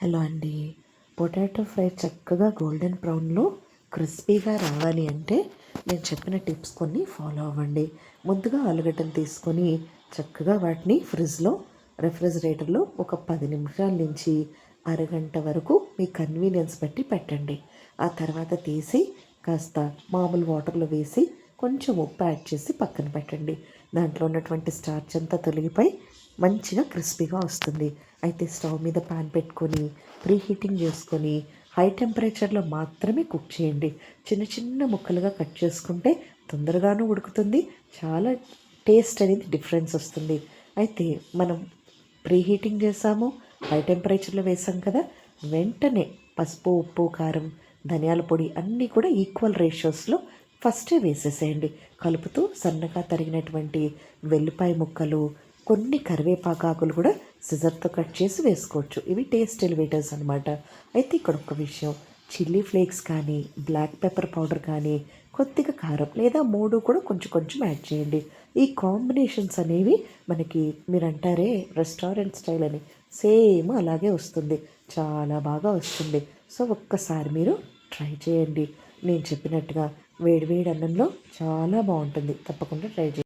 Hello అండి. Potato fry చక్కగా golden బ్రౌన్లో క్రిస్పీగా రావాలి అంటే నేను చెప్పిన టిప్స్ కొన్ని ఫాలో అవ్వండి. ముందుగా ఆలుగడ్డలు తీసుకొని చక్కగా వాటిని ఫ్రిడ్జ్లో రెఫ్రిజిరేటర్లో ఒక పది నిమిషాల నుంచి అరగంట వరకు మీ కన్వీనియన్స్ బట్టి పెట్టండి. ఆ తర్వాత తీసి కాస్త మామూలు వాటర్లో వేసి కొంచెం ఉప్పు యాడ్ చేసి పక్కన పెట్టండి. దాంట్లో ఉన్నటువంటి స్టార్చ్ అంతా తొలగిపోయి మంచిగా క్రిస్పీగా వస్తుంది. అయితే స్టవ్ మీద పాన్ పెట్టుకొని ప్రీ హీటింగ్ చేసుకొని హై టెంపరేచర్లో మాత్రమే కుక్ చేయండి. చిన్న చిన్న ముక్కలుగా కట్ చేసుకుంటే తొందరగానూ ఉడుకుతుంది. చాలా టేస్ట్ అనేది డిఫరెన్స్ వస్తుంది. అయితే మనం ప్రీ హీటింగ్ చేసాము హై టెంపరేచర్లో వేసాం కదా వెంటనే పసుపు ఉప్పు కారం ధనియాల పొడి అన్నీ కూడా ఈక్వల్ రేషియోస్లో ఫస్టే వేసేసేయండి. కలుపుతూ సన్నగా తరిగినటువంటి వెల్లిపాయ ముక్కలు కొన్ని కరివేపాకాకులు కూడా సిజర్తో కట్ చేసి వేసుకోవచ్చు. ఇవి టేస్ట్ ఎలివేటర్స్ అనమాట అయితే ఇక్కడ ఒక విషయం. చిల్లీ ఫ్లేక్స్ కానీ బ్లాక్ పెప్పర్ పౌడర్ కానీ కొద్దిగా కారం లేదా మూడు కూడా కొంచెం కొంచెం యాడ్ చేయండి. ఈ కాంబినేషన్స్ అనేవి మనకి మీరు అంటారే రెస్టారెంట్ స్టైల్ అని. సేమ్ అలాగే వస్తుంది. చాలా బాగా వస్తుంది. సో ఒక్కసారి మీరు ట్రై చేయండి. నేను చెప్పినట్టుగా వేడివేడి అన్నంలో చాలా బాగుంటుంది. తప్పకుండా ట్రై చేయండి.